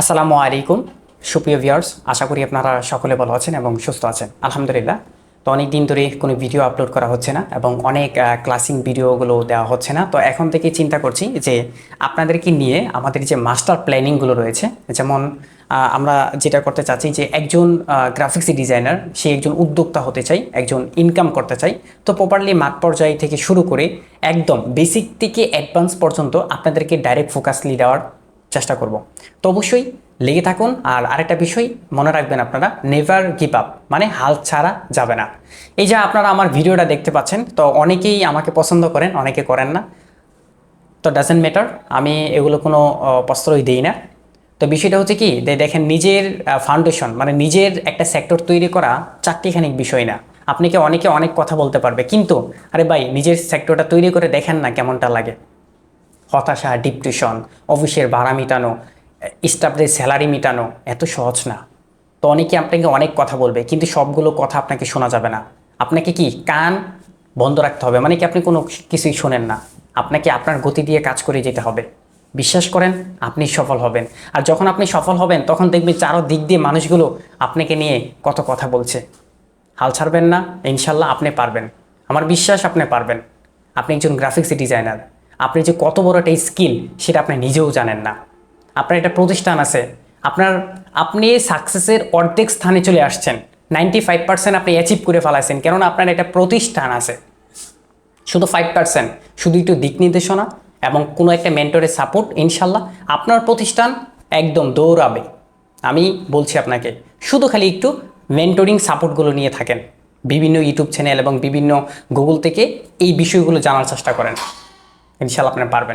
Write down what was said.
আসসালামু আলাইকুম। সুপ্রিয় ভিউয়ার্স, আশা করি আপনারা সকলে ভালো আছেন এবং সুস্থ আছেন। আলহামদুলিল্লাহ। তো অনেক দিন ধরে কোনো ভিডিও আপলোড করা হচ্ছে না এবং অনেক ক্লাসিং ভিডিওগুলো দেওয়া হচ্ছে না। তো এখন থেকে চিন্তা করছি যে আপনাদেরকে নিয়ে আমাদের যে মাস্টার প্ল্যানিংগুলো রয়েছে, যেমন আমরা যেটা করতে চাচ্ছি যে একজন গ্রাফিক্স ডিজাইনার সে একজন উদ্যোক্তা হতে চাই, একজন ইনকাম করতে চাই। তো প্রপারলি মাঠ পর্যায় থেকে শুরু করে একদম বেসিক থেকে অ্যাডভান্স পর্যন্ত আপনাদেরকে ডাইরেক্ট ফোকাসলি দেওয়ার চেষ্টা করব। তো অবশ্যই লেগে থাকুন আর আরেকটা বিষয় মনে রাখবেন আপনারা নেভার গিভ আপ মানে হাল ছাড়া যাবে না। এই যে আপনারা আমার ভিডিওটা দেখতে পাচ্ছেন, তো অনেকেই আমাকে পছন্দ করেন, অনেকে করেন না। তো ডাজেন্ট ম্যাটার আমি এগুলো কোনো প্রশ্রয় দিই না। তো বিষয়টা হচ্ছে কি দেখেন নিজের ফাউন্ডেশন মানে নিজের একটা সেক্টর তৈরি করা চারটিখানিক বিষয় না। আপনাকে অনেকে অনেক কথা বলতে পারবে, কিন্তু আরে ভাই নিজের সেক্টরটা তৈরি করে দেখেন না কেমনটা লাগে। হতাশা ডিপ্রেশন অফিসের ভাড়া মেটানো স্টাফদের স্যালারি মেটানো, এত সহজ না। তো অনেকে আপনাকে অনেক কথা বলবে, কিন্তু সবগুলো কথা আপনাকে শোনা যাবে না। আপনাকে কি কান বন্ধ রাখতে হবে? মানে কি আপনি কোনো কিছুই শোনেন না? আপনাকে আপনার গতি দিয়ে কাজ করে যেতে হবে। বিশ্বাস করেন, আপনি সফল হবেন। আর যখন আপনি সফল হবেন, তখন দেখবেন চারো দিক দিয়ে মানুষগুলো আপনাকে নিয়ে কত কথা বলছে। হাল ছাড়বেন না, ইনশাল্লাহ আপনি পারবেন। আমার বিশ্বাস আপনি পারবেন। আপনি একজন গ্রাফিক্স ডিজাইনার আপনি যে কত বড় একটা স্কিল সেটা আপনি নিজেও জানেন না। আপনার একটা প্রতিষ্ঠান আছে, আপনার, আপনি সাকসেসের অর্ধেক স্থানে চলে আসছেন নাইনটি ফাইভ পার্সেন্ট আপনি অ্যাচিভ করে ফেলাইছেন, কেননা আপনার একটা প্রতিষ্ঠান আছে। শুধু ফাইভ পার্সেন্ট শুধু একটু দিক নির্দেশনা এবং কোনো একটা মেন্টরের সাপোর্ট ইনশাল্লাহ আপনার প্রতিষ্ঠান একদম দৌড়াবে। আমি বলছি আপনাকে, শুধু খালি একটু মেন্টরিং সাপোর্টগুলো নিয়ে থাকেন। বিভিন্ন ইউটিউব চ্যানেল এবং বিভিন্ন গুগল থেকে এই বিষয়গুলো জানার চেষ্টা করেন। ইনশাল্লাহ আপনি পারবেন।